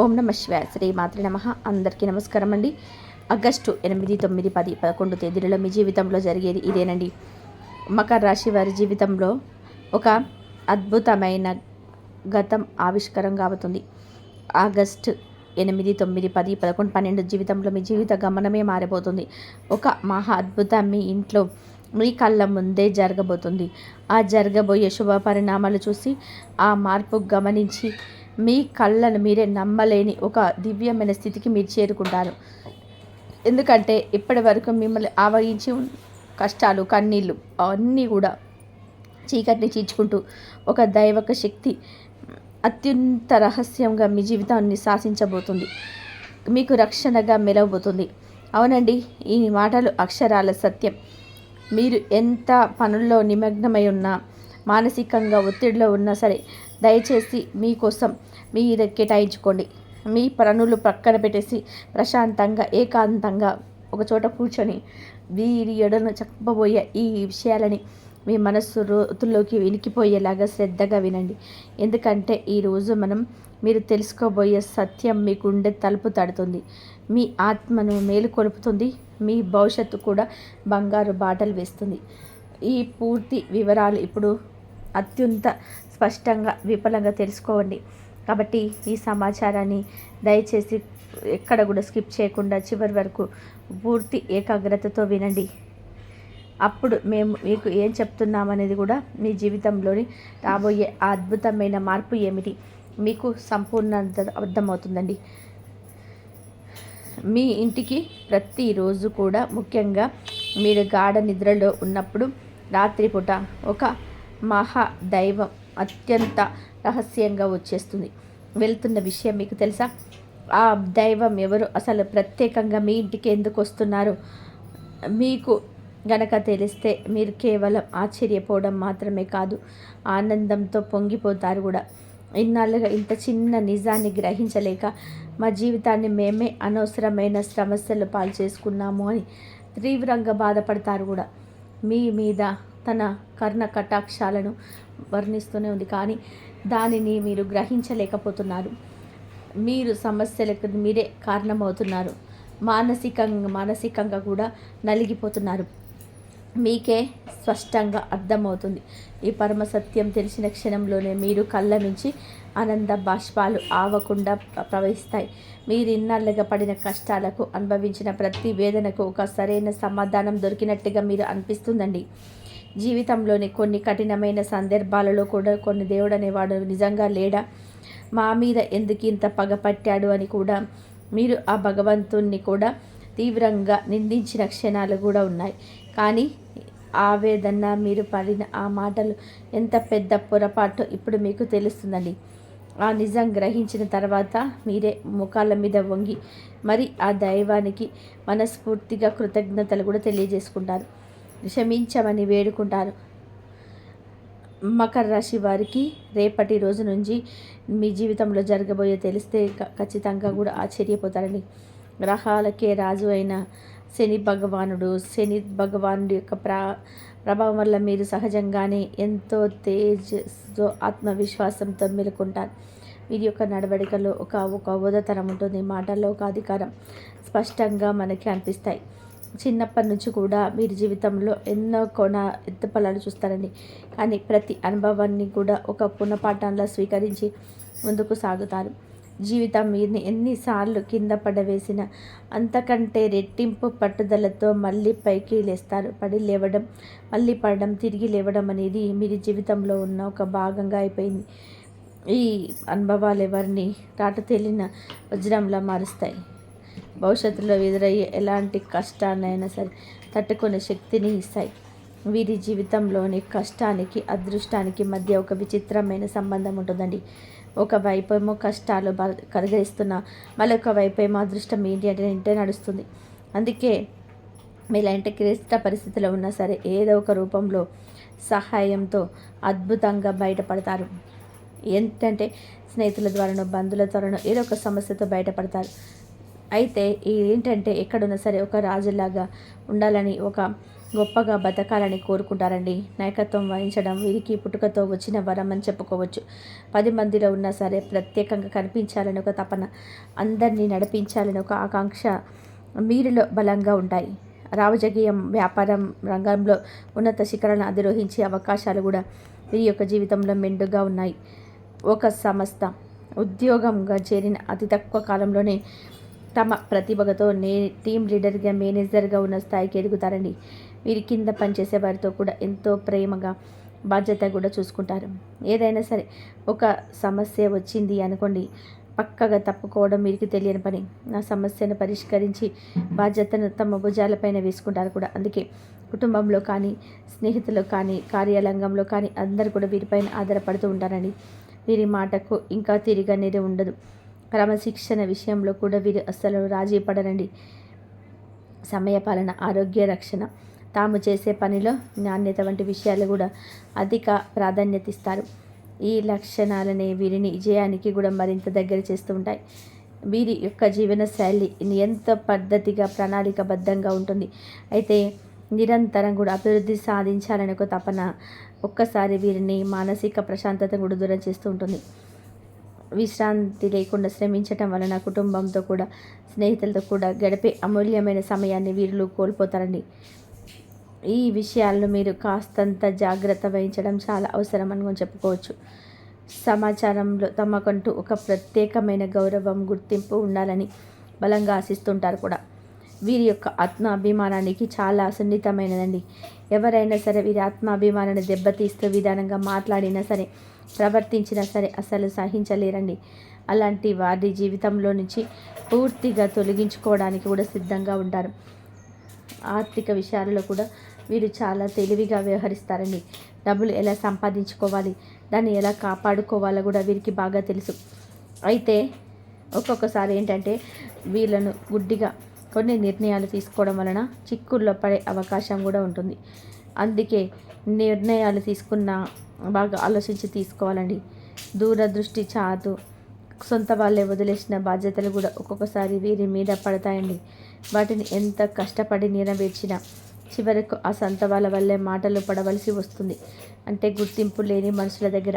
ఓం నమ శివాయ. శ్రీ మాతృ నమ. అందరికీ నమస్కారం అండి. ఆగస్టు ఎనిమిది తొమ్మిది పది పదకొండు తేదీలలో మీ జీవితంలో జరిగేది ఇదేనండి. మకర రాశి వారి జీవితంలో ఒక అద్భుతమైన గతం ఆవిష్కరం కాబోతుంది. ఆగస్టు ఎనిమిది తొమ్మిది పది పదకొండు పన్నెండు జీవితంలో మీ జీవిత గమనమే మారిపోతుంది. ఒక మహా అద్భుతం మీ ఇంట్లో మీ కళ్ళ ముందే జరగబోతుంది. ఆ జరగబోయే శుభ పరిణామాలు చూసి ఆ మార్పు గమనించి మీ కళ్ళను మీరే నమ్మలేని ఒక దివ్యమైన స్థితికి మీరు చేరుకుంటారు. ఎందుకంటే ఇప్పటి వరకు మిమ్మల్ని ఆవగించి కష్టాలు కన్నీళ్ళు అన్నీ కూడా చీకటిని చీల్చుకుంటూ ఒక దైవక శక్తి అత్యంత రహస్యంగా మీ జీవితాన్ని శాసించబోతుంది. మీకు రక్షణగా మెలవబోతుంది. అవునండి ఈ మాటలు అక్షరాల సత్యం. మీరు ఎంత పనుల్లో నిమగ్నమై ఉన్నా మానసికంగా ఒత్తిడిలో ఉన్నా సరే దయచేసి మీకోసం మీరు కేటాయించుకోండి. మీ పనులు పక్కన పెట్టేసి ప్రశాంతంగా ఏకాంతంగా ఒక చోట కూర్చొని వీరి ఎడను చెప్పబోయే ఈ విషయాలని మీ మనస్సు రోతుల్లోకి వినికిపోయేలాగా శ్రద్ధగా వినండి. ఎందుకంటే ఈరోజు మనం మీరు తెలుసుకోబోయే సత్యం మీ గుండె తలుపు తడుతుంది. మీ ఆత్మను మేలుకొలుపుతుంది మీ భవిష్యత్తు కూడా బంగారు బాటలు వేస్తుంది. ఈ పూర్తి వివరాలు ఇప్పుడు అత్యంత స్పష్టంగా విఫలంగా తెలుసుకోండి కాబట్టి ఈ సమాచారాన్ని దయచేసి ఎక్కడ కూడా స్కిప్ చేయకుండా చివరి వరకు పూర్తి ఏకాగ్రతతో వినండి. అప్పుడు మేము మీకు ఏం చెప్తున్నామనేది కూడా మీ జీవితంలోని రాబోయే ఆ అద్భుతమైన మార్పు ఏమిటి? మీకు సంపూర్ణ అర్థమవుతుందండి. మీ ఇంటికి ప్రతిరోజు కూడా ముఖ్యంగా మీరు గాఢ నిద్రలో ఉన్నప్పుడు రాత్రిపూట ఒక మహా దైవం అత్యంత రహస్యంగా వచ్చేస్తుంది. వెళ్తున్న విషయం మీకు తెలుసా? ఆ దైవం ఎవరు? అసలు ప్రత్యేకంగా మీ ఇంటికి ఎందుకు వస్తున్నారు? మీకు గనక తెలిస్తే మీరు కేవలం ఆశ్చర్యపోవడం మాత్రమే కాదు ఆనందంతో పొంగిపోతారు కూడా. ఇన్నాళ్ళుగా ఇంత చిన్న నిజాన్ని గ్రహించలేక మా జీవితాన్ని మేమే అనవసరమైన సమస్యలు పాలు చేసుకున్నాము అని తీవ్రంగా బాధపడతారు కూడా. మీ మీద తన కర్ణ కటాక్షాలను వర్ణిస్తూనే ఉంది. కానీ దానిని మీరు గ్రహించలేకపోతున్నారు. మీరు సమస్యలకు మీరే కారణమవుతున్నారు. మానసికంగా మానసికంగా కూడా నలిగిపోతున్నారు. మీకే స్పష్టంగా అర్థమవుతుంది. ఈ పరమ సత్యం తెలిసిన క్షణంలోనే మీరు కళ్ళ నుంచి ఆనంద బాష్పాలు ఆవకుండా ప్రవహిస్తాయి. మీరు ఇన్నాళ్ళుగా పడిన కష్టాలకు అనుభవించిన ప్రతి వేదనకు ఒక సరైన సమాధానం దొరికినట్టుగా మీరు అనిపిస్తుందండి. జీవితంలోని కొన్ని కఠినమైన సందర్భాలలో కూడా కొన్ని దేవుడు అనేవాడు నిజంగా లేడా? మా మీద ఎందుకు ఇంత పగపట్టాడు అని కూడా మీరు ఆ భగవంతుణ్ణి కూడా తీవ్రంగా నిందించిన క్షణాలు కూడా ఉన్నాయి. కానీ ఆవేదన మీరు పడిన ఆ మాటలు ఎంత పెద్ద పొరపాటు ఇప్పుడు మీకు తెలుస్తుందండి. ఆ నిజం గ్రహించిన తర్వాత మీరే ముఖాల మీద వంగి మరి ఆ దైవానికి మనస్ఫూర్తిగా కృతజ్ఞతలు కూడా తెలియజేసుకుంటారు. క్షమించమని వేడుకుంటారు మకర రాశి వారికి రేపటి రోజు నుంచి మీ జీవితంలో జరగబోయే తెలిస్తే ఖచ్చితంగా కూడా ఆశ్చర్యపోతారండి. గ్రహాలకే రాజు అయిన శని భగవానుడు శని భగవానుడి యొక్క ప్రా ప్రభావం వల్ల మీరు సహజంగానే ఎంతో తేజస్తో ఆత్మవిశ్వాసంతో మెలుకుంటారు. వీరి యొక్క నడవడికలో ఒక ఒక ఉదతనం ఉంటుంది. మాటల్లో ఒక అధికారం స్పష్టంగా మనకి అనిపిస్తాయి. చిన్నప్పటి నుంచి కూడా మీరు జీవితంలో ఎన్నో కొన ఎత్తుపలాలు చూస్తారని. కానీ ప్రతి అనుభవాన్ని కూడా ఒక పునపాఠంలో స్వీకరించి ముందుకు సాగుతారు. జీవితం మీరుని ఎన్నిసార్లు కింద పడవేసిన అంతకంటే రెట్టింపు పట్టుదలతో మళ్ళీ పైకి లేస్తారు. పడి లేవడం మళ్ళీ పడడం తిరిగి లేవడం అనేది మీరు జీవితంలో ఉన్న ఒక భాగంగా అయిపోయింది. ఈ అనుభవాలు ఎవరిని రాట తేలిన వజ్రంలా మారుస్తాయి. భవిష్యత్తులో ఎదురయ్యే ఎలాంటి కష్టాన్నైనా సరే తట్టుకునే శక్తిని ఇస్తాయి. వీరి జీవితంలోని కష్టానికి అదృష్టానికి మధ్య ఒక విచిత్రమైన సంబంధం ఉంటుందండి. ఒకవైపు ఏమో కష్టాలు కలిగిస్తున్న మరొక వైపు ఏమో అదృష్టం ఏంటి అంటే ఇంటే నడుస్తుంది. అందుకే మీలాంటి క్లిష్ట పరిస్థితిలో ఉన్నా సరే ఏదో ఒక రూపంలో సహాయంతో అద్భుతంగా బయటపడతారు. ఏంటంటే స్నేహితుల ద్వారానో బంధువుల ద్వారానో ఏదో ఒక సమస్యతో బయటపడతారు. అయితే ఏంటంటే ఎక్కడున్నా సరే ఒక రాజులాగా ఉండాలని ఒక గొప్పగా బతకాలని కోరుకుంటారండి. నాయకత్వం వహించడం వీరికి పుట్టుకతో వచ్చిన వరం అని చెప్పుకోవచ్చు. పది మందిలో ఉన్నా సరే ప్రత్యేకంగా కనిపించాలని ఒక తపన అందరినీ నడిపించాలని ఒక ఆకాంక్ష మీరులో బలంగా ఉంటాయి. రావజగీయం వ్యాపారం రంగంలో ఉన్నత శిఖరాలను అధిరోహించే అవకాశాలు కూడా వీరి యొక్క జీవితంలో మెండుగా ఉన్నాయి. ఒక సంస్థ ఉద్యోగంగా చేరిన అతి తక్కువ కాలంలోనే తమ ప్రతిభతో నే టీం లీడర్గా మేనేజర్గా ఉన్న స్థాయికి ఎదుగుతారండి వీరి కింద పనిచేసే వారితో కూడా ఎంతో ప్రేమగా బాధ్యత కూడా చూసుకుంటారు. ఏదైనా సరే ఒక సమస్య వచ్చింది అనుకోండి పక్కగా తప్పుకోవడం మీకు తెలియని పని. నా సమస్యను పరిష్కరించి బాధ్యతను తమ భుజాలపైన వేసుకుంటారు కూడా. అందుకే కుటుంబంలో కానీ స్నేహితులు కానీ కార్యాలంగంలో కానీ అందరు కూడా వీరిపైన ఆధారపడుతూ ఉంటారండి వీరి మాటకు ఇంకా తిరిగనేది ఉండదు. క్రమశిక్షణ విషయంలో కూడా వీరు అస్సలు రాజీ పడరండి. సమయపాలన ఆరోగ్య రక్షణ తాము చేసే పనిలో నాణ్యత వంటి విషయాలు కూడా అధిక ప్రాధాన్యత ఇస్తారు ఈ లక్షణాలనే వీరిని విజయానికి కూడా మరింత దగ్గర చేస్తూ ఉంటాయి. వీరి యొక్క జీవన శైలి ఎంత పద్ధతిగా ప్రణాళికబద్ధంగా ఉంటుంది. అయితే నిరంతరం కూడా అభివృద్ధి సాధించాలనే ఒక తపన ఒక్కసారి వీరిని మానసిక ప్రశాంతత కూడా దూరం చేస్తూ ఉంటుంది. విశ్రాంతి లేకుండా శ్రమించటం వలన కుటుంబంతో కూడా స్నేహితులతో కూడా గడిపే అమూల్యమైన సమయాన్ని వీరులు కోల్పోతారండి. ఈ విషయాలను మీరు కాస్తంత జాగ్రత్త వహించడం చాలా అవసరం అని చెప్పుకోవచ్చు. సమాచారంలో తమకంటూ ఒక ప్రత్యేకమైన గౌరవం గుర్తింపు ఉండాలని బలంగా ఆశిస్తుంటారు కూడా. వీరి యొక్క ఆత్మాభిమానానికి చాలా సున్నితమైనదండి. ఎవరైనా సరే వీరి ఆత్మాభిమానాన్ని దెబ్బతీస్తూ విధానంగా మాట్లాడినా సరే ప్రవర్తించినా సరే అసలు సహించలేరండి. అలాంటి వారి జీవితంలో నుంచి పూర్తిగా తొలగించుకోవడానికి కూడా సిద్ధంగా ఉంటారు. ఆర్థిక విషయాలలో కూడా వీరు చాలా తెలివిగా వ్యవహరిస్తారండి. డబ్బులు ఎలా సంపాదించుకోవాలి దాన్ని ఎలా కాపాడుకోవాలో కూడా వీరికి బాగా తెలుసు. అయితే ఒక్కొక్కసారి ఏంటంటే వీళ్ళను గుడ్డిగా కొన్ని నిర్ణయాలు తీసుకోవడం వలన చిక్కుల్లో పడే అవకాశం కూడా ఉంటుంది. అందుకే నిర్ణయాలు తీసుకున్న బాగా ఆలోచించి తీసుకోవాలండి. దూరదృష్టి చాదు సొంత వాళ్ళే వదిలేసిన బాధ్యతలు కూడా ఒక్కొక్కసారి వీరి మీద పడతాయండి. వాటిని ఎంత కష్టపడి నెరవేర్చినా చివరకు ఆ సొంత వాళ్ళ వల్లే మాటలు పడవలసి వస్తుంది. అంటే గుర్తింపు లేని మనుషుల దగ్గర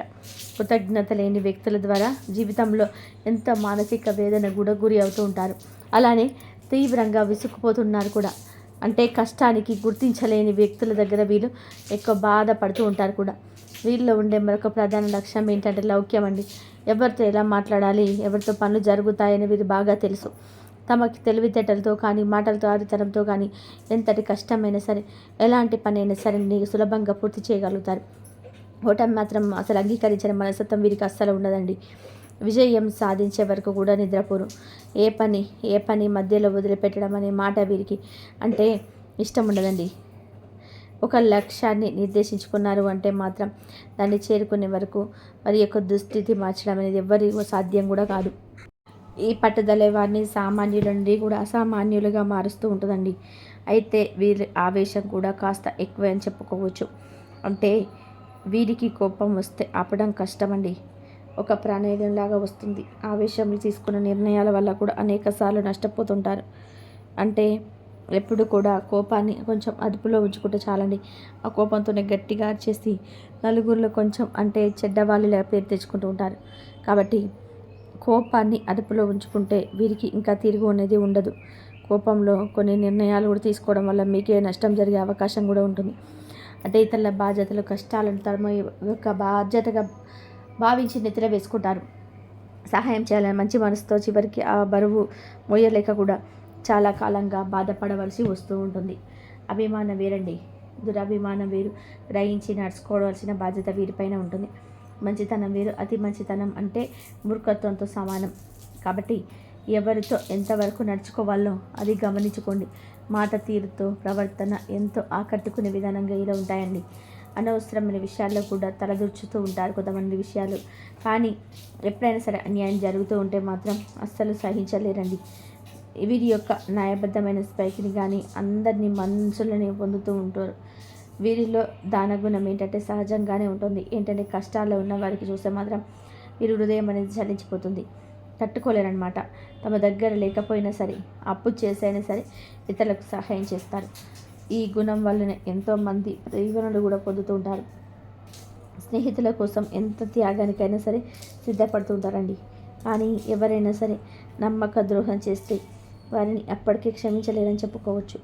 కృతజ్ఞత లేని వ్యక్తుల ద్వారా జీవితంలో ఎంత మానసిక వేదన కూడా గురి అవుతూ ఉంటారు. అలానే తీవ్రంగా విసుక్కుపోతున్నారు కూడా. అంటే కష్టానికి గుర్తించలేని వ్యక్తుల దగ్గర వీళ్ళు ఎక్కువ బాధపడుతూ ఉంటారు కూడా. వీళ్ళలో ఉండే మరొక ప్రధాన లక్ష్యం ఏంటంటే లౌక్యం అండి. ఎవరితో ఎలా మాట్లాడాలి ఎవరితో పనులు జరుగుతాయని వీరు బాగా తెలుసు. తమకి తెలివితేటలతో కానీ మాటలతో ఆదితనంతో కానీ ఎంతటి కష్టమైనా సరే ఎలాంటి పని అయినా సరే నీకు సులభంగా పూర్తి చేయగలుగుతారు. ఓటమి మాత్రం అసలు అంగీకరించిన మనస్తత్వం వీరికి అస్సలు ఉండదండి. విజయం సాధించే వరకు కూడా నిద్రపోరు ఏ పని ఏ పని మధ్యలో వదిలిపెట్టడం అనే మాట వీరికి అంటే ఇష్టం ఉండదండి. ఒక లక్ష్యాన్ని నిర్దేశించుకున్నారు అంటే మాత్రం దాన్ని చేరుకునే వరకు వారి యొక్క దుస్థితి మార్చడం అనేది ఎవరి సాధ్యం కూడా కాదు. ఈ పట్టుదల వారిని సామాన్యుల నుండి కూడా అసామాన్యులుగా మారుస్తూ ఉంటుందండి. అయితే వీరి ఆవేశం కూడా కాస్త ఎక్కువ అని చెప్పుకోవచ్చు. అంటే వీరికి కోపం వస్తే ఆపడం కష్టమండి. ఒక ప్రాణాయంలాగా వస్తుంది. ఆవేశంలో తీసుకున్న నిర్ణయాల వల్ల కూడా అనేక సార్లు నష్టపోతుంటారు. అంటే ఎప్పుడు కూడా కోపాన్ని కొంచెం అదుపులో ఉంచుకుంటే చాలండి. ఆ కోపంతోనే గట్టిగా చేసి నలుగురిలో కొంచెం అంటే చెడ్డవాళ్ళులా పేరు తెచ్చుకుంటూ ఉంటారు. కాబట్టి కోపాన్ని అదుపులో ఉంచుకుంటే వీరికి ఇంకా తిరుగు అనేది ఉండదు. కోపంలో కొన్ని నిర్ణయాలు కూడా తీసుకోవడం వల్ల మీకే నష్టం జరిగే అవకాశం కూడా ఉంటుంది. అంటే ఇతరుల బాధ్యతలు కష్టాలను తమ యొక్క బాధ్యతగా భావించి నిద్ర వేసుకుంటారు. సహాయం చేయాలని మంచి మనసుతో చివరికి ఆ బరువు మోయలేక కూడా చాలా కాలంగా బాధపడవలసి వస్తూ ఉంటుంది. అభిమానం వేరండి. దురభిమానం వేరు. గ్రహించి నడుచుకోవాల్సిన బాధ్యత వీరిపైన ఉంటుంది. మంచితనం వేరు. అతి మంచితనం అంటే మూర్ఖత్వంతో సమానం. కాబట్టి ఎవరితో ఎంతవరకు నడుచుకోవాలో అది గమనించుకోండి. మాట తీరుతో ప్రవర్తన ఎంతో ఆకట్టుకునే విధానంగా ఇలా ఉంటాయండి. అనవసరమైన విషయాల్లో కూడా తలదూర్చుతూ ఉంటారు కొంతమంది విషయాలు. కానీ ఎప్పుడైనా సరే అన్యాయం జరుగుతూ ఉంటే మాత్రం అస్సలు సహించలేరండి. వీరి యొక్క న్యాయబద్ధమైన స్పైకిని కానీ అందరినీ మనుషులని పొందుతూ ఉంటారు. వీరిలో దానగుణం ఏంటంటే సహజంగానే ఉంటుంది. ఏంటంటే కష్టాల్లో ఉన్న వారికి చూస్తే మాత్రం వీరి హృదయం అనేది చలించిపోతుంది. తట్టుకోలేరనమాట తమ దగ్గర లేకపోయినా సరే అప్పు చేసైనా సరే ఇతరులకు సహాయం చేస్తారు. ఈ గుణం వల్లనే ఎంతోమంది ప్రయోజనాలు కూడా పొందుతూ ఉంటారు. స్నేహితుల కోసం ఎంత త్యాగానికైనా సరే సిద్ధపడుతూ ఉంటారండి. కానీ ఎవరైనా సరే నమ్మక ద్రోహం చేస్తే వారిని అప్పటికే క్షమించలేరని చెప్పుకోవచ్చు.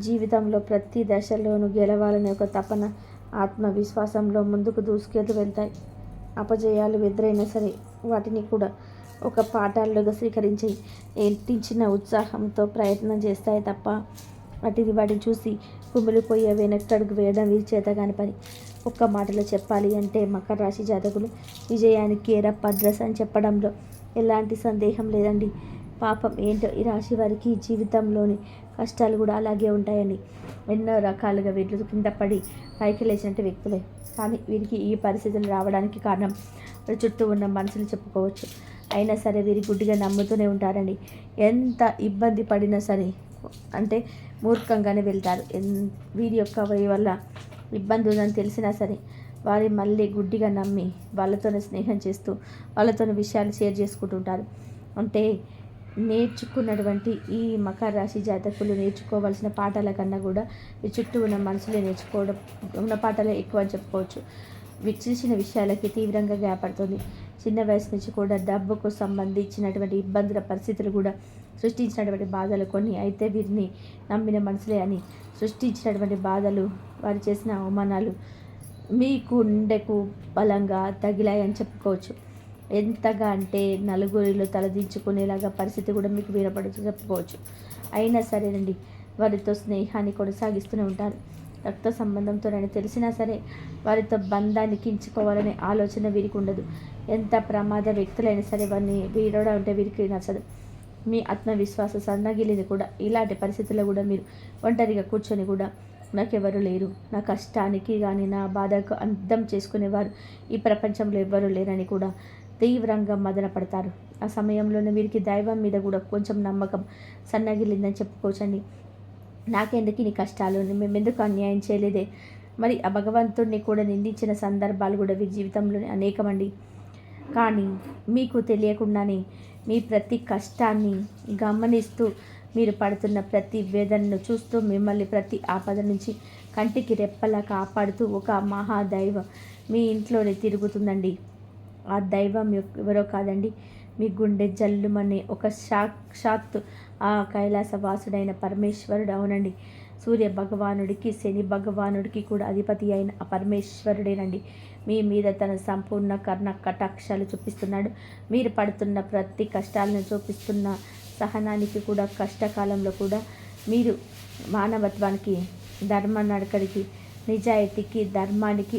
జీవితంలో ప్రతి దశలోనూ గెలవాలనే ఒక తపన ఆత్మవిశ్వాసంలో ముందుకు దూసుకెళ్తూ వెళ్తాయి. అపజయాలు ఎదురైనా సరే వాటిని కూడా ఒక పాఠాలుగా స్వీకరించి ఎంటించిన ఉత్సాహంతో ప్రయత్నం చేస్తాయి తప్ప వాటిని వాటిని చూసి కుమిలిపోయే వెనక్కడుగు వేయడం వీరి చేత కాని పని. ఒక్క మాటలో చెప్పాలి అంటే మకర రాశి జాతకులు విజయానికి ఎరప్ అడ్రస్ అని చెప్పడంలో ఎలాంటి సందేహం లేదండి. పాపం ఏంటో ఈ రాశి వారికి జీవితంలోని కష్టాలు కూడా అలాగే ఉంటాయండి. ఎన్నో రకాలుగా వీళ్ళు కింద పడి పైకి లేచినట్టు వ్యక్తులే. కానీ వీరికి ఈ పరిస్థితులు రావడానికి కారణం వారి చుట్టూ ఉన్న మనసులు చెప్పుకోవచ్చు. అయినా సరే వీరి గుడ్డిగా నమ్ముతూనే ఉంటారండి. ఎంత ఇబ్బంది పడినా సరే అంటే మూర్ఖంగానే వెళ్తారు. వీరి యొక్క వరి వల్ల ఇబ్బంది ఉందని తెలిసినా సరే వారి మళ్ళీ గుడ్డిగా నమ్మి వాళ్ళతోనే స్నేహం చేస్తూ వాళ్ళతోనే విషయాలు షేర్ చేసుకుంటుంటారు. అంటే నేర్చుకున్నటువంటి ఈ మకర రాశి జాతకులు నేర్చుకోవాల్సిన పాఠాల కన్నా కూడా మీ చుట్టూ ఉన్న మనుషులే నేర్చుకోవడం ఉన్న పాఠాలే ఎక్కువ అని చెప్పుకోవచ్చు. విచ్చేసిన విషయాలకి తీవ్రంగా గాయపడుతుంది. చిన్న వయసు నుంచి కూడా డబ్బుకు సంబంధించినటువంటి ఇబ్బందుల పరిస్థితులు కూడా సృష్టించినటువంటి బాధలు కొన్ని అయితే వీరిని నమ్మిన మనసులే అని సృష్టించినటువంటి బాధలు వారు చేసిన అవమానాలు మీకు ఉండెకు బలంగా తగిలాయని చెప్పుకోవచ్చు. ఎంతగా అంటే నలుగురిలో తలదించుకునేలాగా పరిస్థితి కూడా మీకు వీరపడచ్చు చెప్పుకోవచ్చు. అయినా సరేనండి వారితో స్నేహాన్ని కొనసాగిస్తూనే ఉంటారు రక్త సంబంధంతోనని తెలిసినా సరే వారితో బంధాన్ని కించుకోవాలనే ఆలోచన వీరికి ఉండదు. ఎంత ప్రమాద వ్యక్తులైనా సరే వారిని వీరడం అంటే వీరికి నచ్చదు. మీ ఆత్మవిశ్వాస సన్నగిలిని కూడా. ఇలాంటి పరిస్థితుల్లో కూడా మీరు ఒంటరిగా కూర్చొని కూడా నాకెవరు లేరు. నా కష్టానికి కానీ నా బాధకు అర్థం చేసుకునేవారు ఈ ప్రపంచంలో ఎవ్వరూ లేరని కూడా తీవ్రంగా మదన పడతారు ఆ సమయంలోనే వీరికి దైవం మీద కూడా కొంచెం నమ్మకం సన్నగిలిందని చెప్పుకోవచ్చండి. నాకెందుకు నీ కష్టాలు? మేము ఎందుకు అన్యాయం చేయలేదే? మరి ఆ భగవంతుడిని కూడా నిందించిన సందర్భాలు కూడా వీరి జీవితంలోనే అనేకమండి. కానీ మీకు తెలియకుండానే మీ ప్రతి కష్టాన్ని గమనిస్తూ మీరు పడుతున్న ప్రతి వేదనను చూస్తూ మిమ్మల్ని ప్రతి ఆపద నుంచి కంటికి రెప్పలా కాపాడుతూ ఒక మహాదైవం మీ ఇంట్లోనే తిరుగుతుందండి. ఆ దైవం ఎవరో కాదండి. మీ గుండె జల్లుమనే ఒక సాక్షాత్తు ఆ కైలాసవాసుడైన పరమేశ్వరుడు అవునండి. సూర్య భగవానుడికి శని భగవానుడికి కూడా అధిపతి అయిన పరమేశ్వరుడేనండి. మీ మీద తన సంపూర్ణ కర్ణ కటాక్షాలు చూపిస్తున్నాడు. మీరు పడుతున్న ప్రతి కష్టాలను చూపిస్తున్న సహనానికి కూడా కష్టకాలంలో కూడా మీరు మానవత్వానికి ధర్మ నడకడికి నిజాయితీకి ధర్మానికి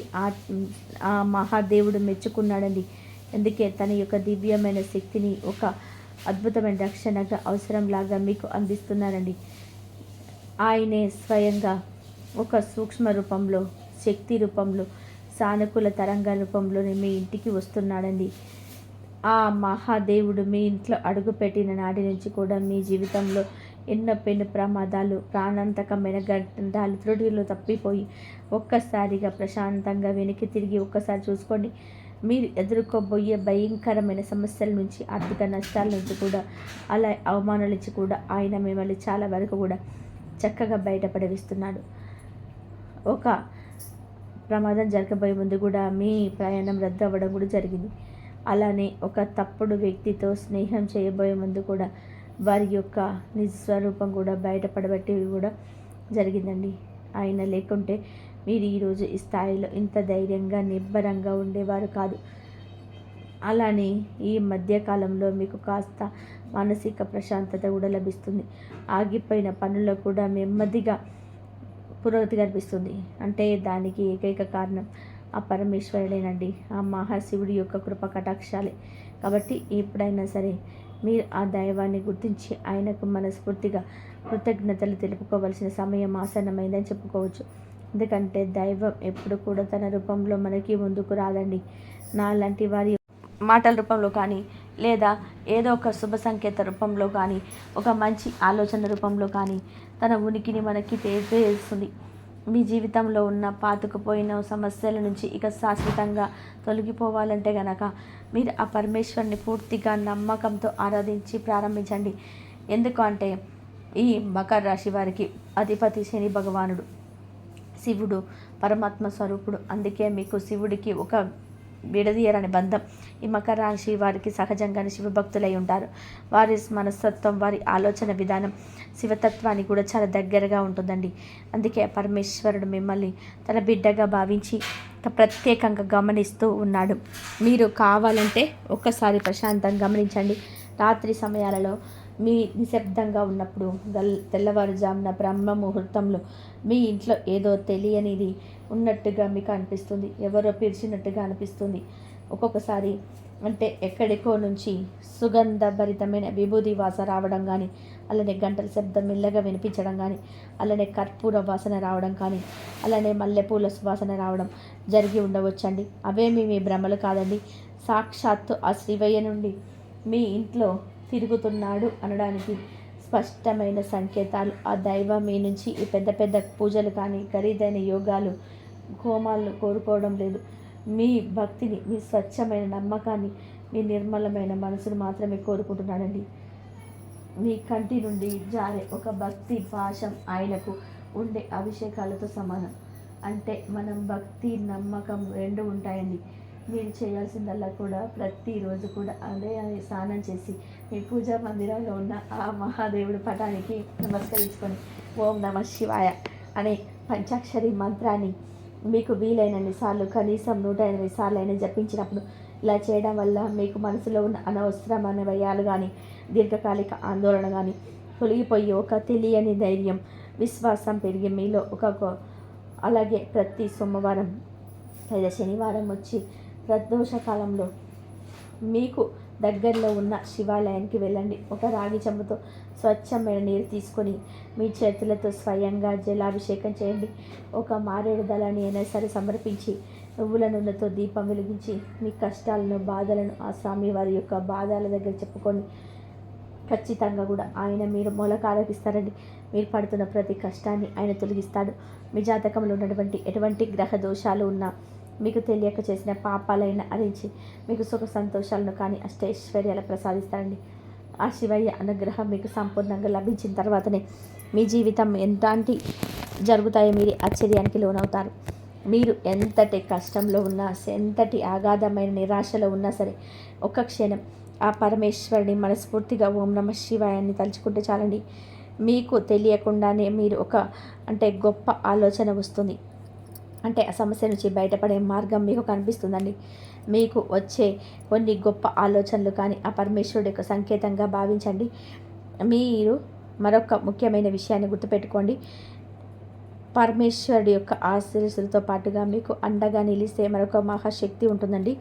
ఆ మహాదేవుడు మెచ్చుకున్నాడండి. అందుకే తన యొక్క దివ్యమైన శక్తిని ఒక అద్భుతమైన రక్షణగా అవసరంలాగా మీకు అందిస్తున్నారండి. ఆయనే స్వయంగా ఒక సూక్ష్మ రూపంలో శక్తి రూపంలో సానుకూల తరంగ రూపంలోనే మీ ఇంటికి వస్తున్నాడండి. ఆ మహాదేవుడు మీ ఇంట్లో అడుగుపెట్టిన నాటి నుంచి కూడా మీ జీవితంలో ఎన్నో పెను ప్రమాదాలు ప్రాణాంతకమైన గంటాలు త్రుటిలో తప్పిపోయి ఒక్కసారిగా ప్రశాంతంగా వెనక్కి తిరిగి ఒక్కసారి చూసుకోండి. మీరు ఎదుర్కోబోయే భయంకరమైన సమస్యల నుంచి ఆర్థిక నష్టాల నుంచి కూడా అలా అవమానాల నుంచి కూడా ఆయన మిమ్మల్ని చాలా వరకు కూడా చక్కగా బయటపడవిస్తున్నాడు. ఒక ప్రమాదం జరగబోయే ముందు కూడా మీ ప్రయాణం రద్దు అవ్వడం కూడా జరిగింది. అలానే ఒక తప్పుడు వ్యక్తితో స్నేహం చేయబోయే ముందు కూడా వారి యొక్క నిజస్వరూపం కూడా బయటపడబట్టి కూడా జరిగిందండి. ఆయన లేకుంటే మీరు ఈరోజు ఈ స్థాయిలో ఇంత ధైర్యంగా నిబ్బరంగా ఉండేవారు కాదు. అలానే ఈ మధ్యకాలంలో మీకు కాస్త మానసిక ప్రశాంతత కూడా లభిస్తుంది. ఆగిపోయిన పనుల్లో కూడా నెమ్మదిగా పురోగతి కనిపిస్తుంది. అంటే దానికి ఏకైక కారణం ఆ పరమేశ్వరుడేనండి. ఆ మహాశివుడి యొక్క కృప కటాక్షాలే. కాబట్టి ఎప్పుడైనా సరే మీరు ఆ దైవాన్ని గుర్తించి ఆయనకు మనస్ఫూర్తిగా కృతజ్ఞతలు తెలుపుకోవలసిన సమయం ఆసన్నమైందని చెప్పుకోవచ్చు. ఎందుకంటే దైవం ఎప్పుడు కూడా తన రూపంలో మనకి ముందుకు రాదండి. నా లాంటి వారి మాటల రూపంలో కానీ లేదా ఏదో ఒక శుభ సంకేత రూపంలో కానీ ఒక మంచి ఆలోచన రూపంలో కానీ తన ఉనికిని మనకి తెలియజేస్తుంది. మీ జీవితంలో ఉన్న పాతుకుపోయిన సమస్యల నుంచి ఇక శాశ్వతంగా తొలగిపోవాలంటే గనక మీరు ఆ పరమేశ్వరుని పూర్తిగా నమ్మకంతో ఆరాధించి ప్రారంభించండి. ఎందుకంటే ఈ మకర రాశి వారికి అధిపతి శని భగవానుడు. శివుడు పరమాత్మ స్వరూపుడు. అందుకే మీకు శివుడికి ఒక విడదీయరని బంధం. ఈ మకర రాశి వారికి సహజంగానే శివభక్తులై ఉంటారు. వారి మనస్తత్వం వారి ఆలోచన విధానం శివతత్వానికి కూడా చాలా దగ్గరగా ఉంటుందండి. అందుకే పరమేశ్వరుడు మిమ్మల్ని తన బిడ్డగా భావించి ప్రత్యేకంగా గమనిస్తూ ఉన్నాడు. మీరు కావాలంటే ఒక్కసారి ప్రశాంతంగా గమనించండి. రాత్రి సమయాలలో మీ నిశ్శబ్దంగా ఉన్నప్పుడు గల్ తెల్లవారుజామున బ్రహ్మ ముహూర్తంలో మీ ఇంట్లో ఏదో తెలియనిది ఉన్నట్టుగా మీకు అనిపిస్తుంది. ఎవరో పిలిచినట్టుగా అనిపిస్తుంది. ఒక్కొక్కసారి అంటే ఎక్కడికో నుంచి సుగంధభరితమైన విభూది వాస రావడం కానీ అలానే గంటల శబ్దం మెల్లగా వినిపించడం కానీ అలానే కర్పూర వాసన రావడం కానీ అలానే మల్లెపూల సువాసన రావడం జరిగి ఉండవచ్చండి. అవేమి మీ భ్రమలు కాదండి. సాక్షాత్తు ఆ శ్రీవయ్య నుండి మీ ఇంట్లో తిరుగుతున్నాడు అనడానికి స్పష్టమైన సంకేతాలు. ఆ దైవం మీ నుంచి ఈ పెద్ద పెద్ద పూజలు కానీ ఖరీదైన యోగాలు హోమాలను కోరుకోవడం లేదు. మీ భక్తిని మీ స్వచ్ఛమైన నమ్మకాన్ని మీ నిర్మలమైన మనసును మాత్రమే కోరుకుంటున్నాడండి. మీ కంటి నుండి జారే ఒక భక్తి పాశం ఆయనకు ఉండే అభిషేకాలతో సమానం. అంటే మనం భక్తి నమ్మకం రెండు ఉంటాయండి. మీరు చేయాల్సిందల్లా కూడా ప్రతిరోజు కూడా అదే స్నానం చేసి మీ పూజా మందిరంలో ఉన్న ఆ మహాదేవుడి పటానికి నమస్కరించుకొని ఓం నమ శివాయ అనే పంచాక్షరి మంత్రాన్ని మీకు వీలైనన్ని సార్లు కనీసం నూట ఎనభై సార్లు అయినా జపించినప్పుడు ఇలా చేయడం వల్ల మీకు మనసులో ఉన్న అనవసరమైన భయాలు కానీ దీర్ఘకాలిక ఆందోళన కానీ తొలగిపోయి ఒక తెలియని ధైర్యం విశ్వాసం పెరిగి మీలో ఒక అలాగే ప్రతి సోమవారం లేదా శనివారం వచ్చి ప్రదోషకాలంలో మీకు దగ్గరలో ఉన్న శివాలయానికి వెళ్ళండి. ఒక రాగి చెంబుతో స్వచ్ఛమైన నీరు తీసుకొని మీ చేతులతో స్వయంగా జలాభిషేకం చేయండి. ఒక మారేడు దళాన్ని అయినా సరే సమర్పించి నువ్వుల నూనెతో దీపం వెలిగించి మీ కష్టాలను బాధలను ఆ స్వామి వారి యొక్క బాధల దగ్గర చెప్పుకొని ఖచ్చితంగా కూడా ఆయన మీరు మొలక ఆరోపిస్తారండి మీరు పడుతున్న ప్రతి కష్టాన్ని ఆయన తొలగిస్తాడు. మీ జాతకంలో ఉన్నటువంటి ఎటువంటి గ్రహ దోషాలు ఉన్నా మీకు తెలియక చేసిన పాపాలైన అరించి మీకు సుఖ సంతోషాలను కానీ అష్టైశ్వర్యాలు ప్రసాదిస్తారండి ఆ శివయ్య అనుగ్రహం మీకు సంపూర్ణంగా లభించిన తర్వాతనే మీ జీవితం ఎంతటి జరుగుతాయో మీరు ఆశ్చర్యానికి లోనవుతారు. మీరు ఎంతటి కష్టంలో ఉన్నా ఎంతటి అగాధమైన నిరాశలో ఉన్నా సరే ఒక్క క్షణం ఆ పరమేశ్వరుని మనస్ఫూర్తిగా ఓం నమ శివాయాన్ని తలుచుకుంటే చాలండి. మీకు తెలియకుండానే మీరు ఒక అంటే గొప్ప ఆలోచన వస్తుంది. అంటే ఆ సమస్య నుంచి బయటపడే మార్గం మీకు కనిపిస్తుందండి. మీకు వచ్చే కొన్ని గొప్ప ఆలోచనలు కానీ ఆ పరమేశ్వరుడు యొక్క సంకేతంగా భావించండి. మీరు మరొక ముఖ్యమైన విషయాన్ని గుర్తుపెట్టుకోండి. పరమేశ్వరుడి యొక్క ఆశీస్సులతో పాటుగా మీకు అండగా నిలిస్తే మరొక మహాశక్తి ఉంటుందండి.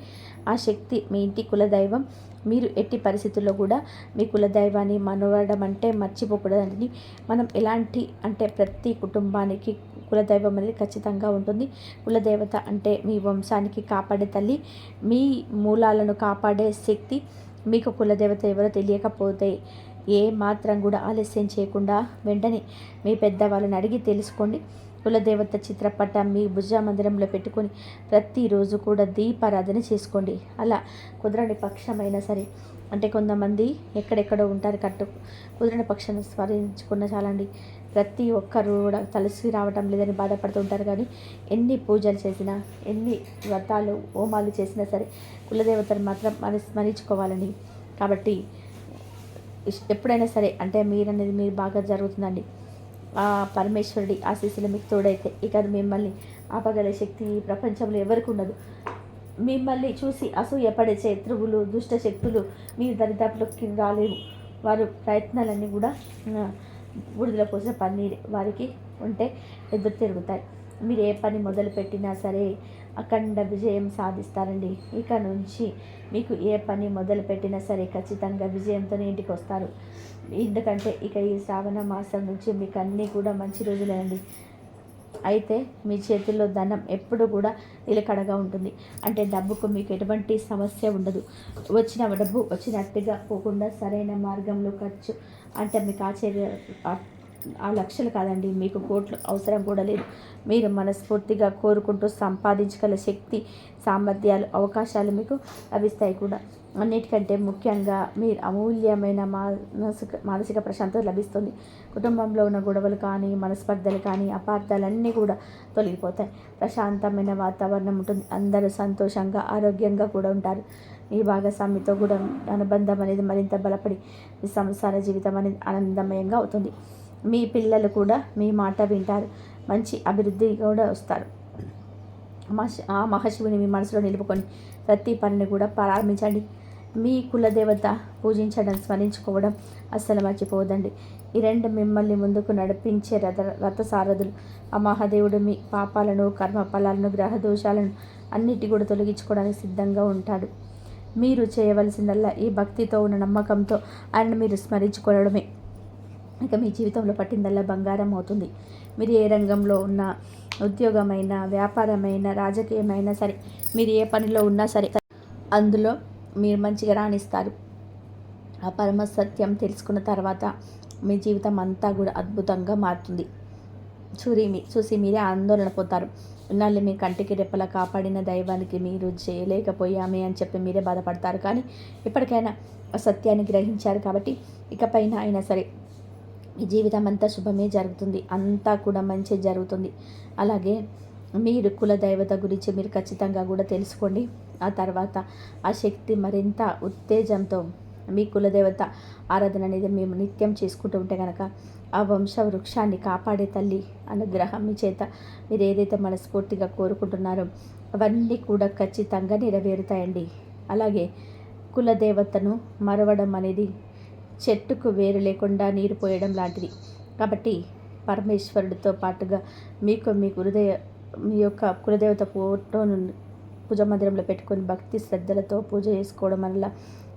ఆ శక్తి మీ ఇంటి కులదైవం. మీరు ఎట్టి పరిస్థితుల్లో కూడా మీ కులదైవాన్ని మనవడం అంటే మర్చిపోకూడదండి. మనం ఎలాంటి అంటే ప్రతి కుటుంబానికి కులదైవం అనేది ఖచ్చితంగా ఉంటుంది. కులదేవత అంటే మీ వంశానికి కాపాడే తల్లి మీ మూలాలను కాపాడే శక్తి మీకు కులదేవత ఎవరో తెలియకపోతే ఏ మాత్రం కూడా ఆలస్యం చేయకుండా వెంటనే మీ పెద్దవాళ్ళని అడిగి తెలుసుకోండి. కులదేవత చిత్రపటం మీ భుజ మందిరంలో పెట్టుకొని ప్రతిరోజు కూడా దీపారాధన చేసుకోండి. అలా కుదరని పక్షమైనా సరే. అంటే కొంతమంది ఎక్కడెక్కడో ఉంటారు కట్టు. కుదరని పక్షాన్ని స్మరించుకున్న చాలండి. ప్రతి ఒక్కరు కూడా తలసి రావటం లేదని బాధపడుతూ ఉంటారు కానీ ఎన్ని పూజలు చేసినా ఎన్ని వ్రతాలు హోమాలు చేసినా సరే కులదేవతను మాత్రం మరి స్మరించుకోవాలని కాబట్టి ఎప్పుడైనా సరే అంటే మీరు అనేది మీరు బాగా జరుగుతుందండి. ఆ పరమేశ్వరుడి ఆశీస్సులు మీకు తోడైతే. ఇక మిమ్మల్ని ఆపగల శక్తి ప్రపంచంలో ఎవరికి ఉండదు. మిమ్మల్ని చూసి అసూయపడే శత్రువులు దుష్ట శక్తులు మీ దరిదాపులకి రాలేవు. వారు ప్రయత్నాలన్నీ కూడా బుడిదల పోసిన పన్నీరు. వారికి ఉంటే ఎదురు తిరుగుతాయి. మీరు ఏ పని మొదలు పెట్టినా సరే అఖండ విజయం సాధిస్తారండి. ఇక నుంచి మీకు ఏ పని మొదలు పెట్టినా సరే ఖచ్చితంగా విజయంతో ఇంటికి వస్తారు ఎందుకంటే ఇక ఈ శ్రావణ మాసం నుంచి మీకు అన్నీ కూడా మంచి రోజులేనండి. అయితే మీ చేతుల్లో ధనం ఎప్పుడు కూడా నిలకడగా ఉంటుంది. అంటే డబ్బుకు మీకు ఎటువంటి సమస్య ఉండదు. వచ్చిన డబ్బు వచ్చినట్టుగా పోకుండా సరైన మార్గంలో ఖర్చు అంటే మీకు ఆశ్చర్య ఆ లక్షలు కాదండి మీకు కోట్లు అవసరం కూడా లేదు. మీరు మనస్ఫూర్తిగా కోరుకుంటూ సంపాదించగల శక్తి సామర్థ్యాలు అవకాశాలు మీకు లభిస్తాయి కూడా. అన్నిటికంటే ముఖ్యంగా మీరు అమూల్యమైన మానసిక మానసిక ప్రశాంతత లభిస్తుంది. కుటుంబంలో ఉన్న గొడవలు కానీ మనస్పర్ధలు కానీ అపార్థాలన్నీ కూడా తొలగిపోతాయి. ప్రశాంతమైన వాతావరణం ఉంటుంది. అందరూ సంతోషంగా ఆరోగ్యంగా కూడా ఉంటారు. మీ భాగస్వామితో కూడా అనుబంధం అనేది మరింత బలపడి మీ సంసార జీవితం అనేది ఆనందమయంగా అవుతుంది. మీ పిల్లలు కూడా మీ మాట వింటారు. మంచి అభివృద్ధి కూడా వస్తారు. ఆ మహాశివుని మీ మనసులో నిలుపుకొని ప్రతి పనిని కూడా ప్రారంభించండి. మీ కులదేవత పూజించడం స్మరించుకోవడం అస్సలు మర్చిపోవద్దండి. ఈ రెండు మిమ్మల్ని ముందుకు నడిపించే రథ రథసారథులు ఆ మహాదేవుడు మీ పాపాలను కర్మ ఫలాలను గ్రహ దోషాలను అన్నిటి కూడా తొలగించుకోవడానికి సిద్ధంగా ఉంటాడు. మీరు చేయవలసిందల్లా ఈ భక్తితో ఉన్న నమ్మకంతో ఆయన మీరు స్మరించుకోవడమే. ఇక మీ జీవితంలో పట్టిందల్లా బంగారం అవుతుంది. మీరు ఏ రంగంలో ఉన్న ఉద్యోగమైన వ్యాపారమైన రాజకీయమైనా సరే మీరు ఏ పనిలో ఉన్నా సరే అందులో మీరు మంచిగా రాణిస్తారు. ఆ పరమ సత్యం తెలుసుకున్న తర్వాత మీ జీవితం అంతా కూడా అద్భుతంగా మారుతుంది. చూరి మీ చూసి మీరే ఆందోళన పోతారు. ఇన్నాళ్ళు మీ కంటికి రెప్పలా కాపాడిన దైవానికి మీరు చేయలేకపోయామే అని చెప్పి మీరే బాధపడతారు. కానీ ఇప్పటికైనా సత్యాన్ని గ్రహించారు కాబట్టి ఇకపైన అయినా సరే మీ జీవితం అంతా శుభమే జరుగుతుంది. అంతా కూడా మంచి జరుగుతుంది. అలాగే మీరు కుల దైవత గురించి మీరు ఖచ్చితంగా కూడా తెలుసుకోండి. ఆ తర్వాత ఆ శక్తి మరింత ఉత్తేజంతో మీ కులదేవత ఆరాధన అనేది మేము నిత్యం చేసుకుంటూ ఉంటే కనుక ఆ వంశ వృక్షాన్ని కాపాడే తల్లి అనుగ్రహం మీ చేత మీరు ఏదైతే మనస్ఫూర్తిగా కోరుకుంటున్నారో అవన్నీ కూడా ఖచ్చితంగా నెరవేరుతాయండి. అలాగే కులదేవతను మరవడం అనేది చెట్టుకు వేరు లేకుండా నీరు పోయడం లాంటిది. కాబట్టి పరమేశ్వరుడితో పాటుగా మీకు మీ గురుదేవ మీ యొక్క కులదేవత ఫోటోను పూజ మందిరంలో పెట్టుకొని భక్తి శ్రద్ధలతో పూజ చేసుకోవడం వల్ల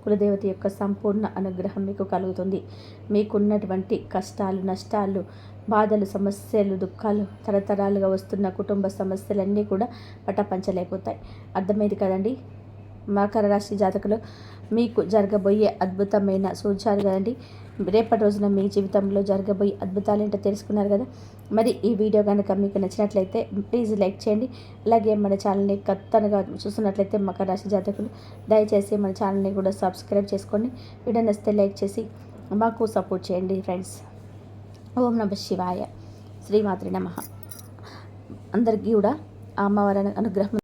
కులదేవత యొక్క సంపూర్ణ అనుగ్రహం మీకు కలుగుతుంది. మీకున్నటువంటి కష్టాలు నష్టాలు బాధలు సమస్యలు దుఃఖాలు తరతరాలుగా వస్తున్న కుటుంబ సమస్యలన్నీ కూడా పటపంచలేకపోతాయి అర్థమైంది కదండి? మకర రాశి జాతకులు మీకు జరగబోయే అద్భుతమైన సూచాలు కదండి. రేపటి రోజున మీ జీవితంలో జరగబోయే అద్భుతాలు ఏంటో తెలుసుకున్నారు కదా. మరి ఈ వీడియో కనుక మీకు నచ్చినట్లయితే ప్లీజ్ లైక్ చేయండి. అలాగే మన ఛానల్ని కొత్తగా చూస్తున్నట్లయితే మకర రాశి జాతకులు దయచేసి మన ఛానల్ని కూడా సబ్స్క్రైబ్ చేసుకోండి. వీడియో నచ్చితే లైక్ చేసి మాకు సపోర్ట్ చేయండి ఫ్రెండ్స్. ఓం నమ శివాయ. శ్రీమాత్రి నమ. అందరికీ కూడా అమ్మవారి అనుగ్రహం